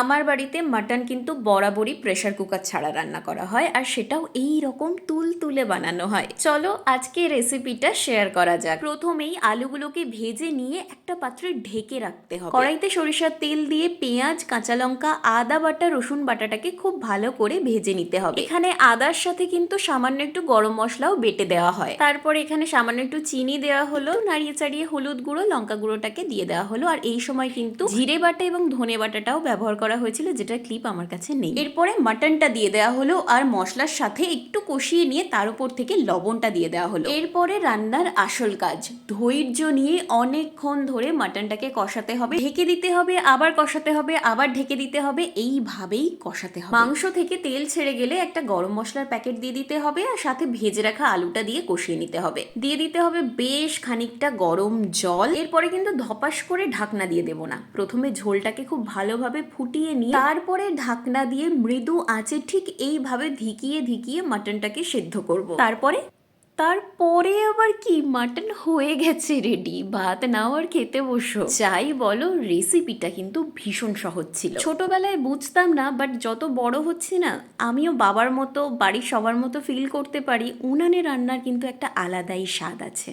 আমার বাড়িতে মাটন কিন্তু বরাবরই প্রেশার কুকার ছাড়া রান্না করা হয় আর সেটাও এই রকম তুল তুলে বানানো হয়। চলো আজকে রেসিপিটা শেয়ার করা যাক। প্রথমেই আলুগুলোকে ভেজে নিয়ে একটা পাত্রে ঢেকে রাখতে হবে। কড়াইতে সরিষার তেল দিয়ে পেঁয়াজ, কাঁচা লঙ্কা, আদা বাটা, রসুন বাটাটাকে খুব ভালো করে ভেজে নিতে হবে। এখানে আদার সাথে কিন্তু সামান্য একটু গরম মশলাও বেটে দেওয়া হয়। তারপরে এখানে সামান্য একটু চিনি দেওয়া হলো, নাড়িয়ে চাড়িয়ে হলুদ গুঁড়ো, লঙ্কা গুঁড়োটাকে দিয়ে দেওয়া হলো। আর এই সময় কিন্তু জিরে বাটা এবং ধনে বাটাটাও ব্যবহার করা হয়েছিল যেটা ক্লিপ আমার কাছে নেই। এরপরে মাটনটা দিয়ে দেওয়া হলো আর মশলার সাথে একটু কষিয়ে নিয়ে তার উপর থেকে লবণটা দিয়ে দেওয়া হলো। এরপরে রান্নার আসল কাজ, ধৈর্য নিয়ে অনেকক্ষণ ধরে মাটনটাকে কষাতে হবে। ঢেকে দিতে হবে, আবার কষাতে হবে, আবার ঢেকে দিতে হবে, এইভাবেই কষাতে হবে। মাংস থেকে তেল ছেড়ে গেলে একটা গরম মশলার প্যাকেট দিয়ে দিতে হবে আর সাথে ভেজে রাখা আলুটা দিয়ে কষিয়ে নিতে হবে। দিয়ে দিতে হবে বেশ খানিকটা গরম জল। এরপরে কিন্তু ধপাস করে ঢাকনা দিয়ে দেবো না। প্রথমে ঝোলটাকে খুব ভালোভাবে ফুটিয়ে নিয়ে তারপরে ঢাকনা দিয়ে মৃদু আঁচে ঠিক এইভাবে ধিকিয়ে ধিকিয়ে মাটনটাকে সেদ্ধ করব। তারপরে তারপরে আবার কি? মাটন হয়ে গেছে রেডি ভাত নাও আর খেতে বসো। যাই বলো রেসিপিটা কিন্তু ভীষণ সহজ ছিল। ছোটবেলায় বুঝতাম না বাট যত বড় হচ্ছে না, আমিও বাবার মতো, বাড়ির সবার মতো ফিল করতে পারি। উনানে রান্নার কিন্তু একটা আলাদাই স্বাদ আছে।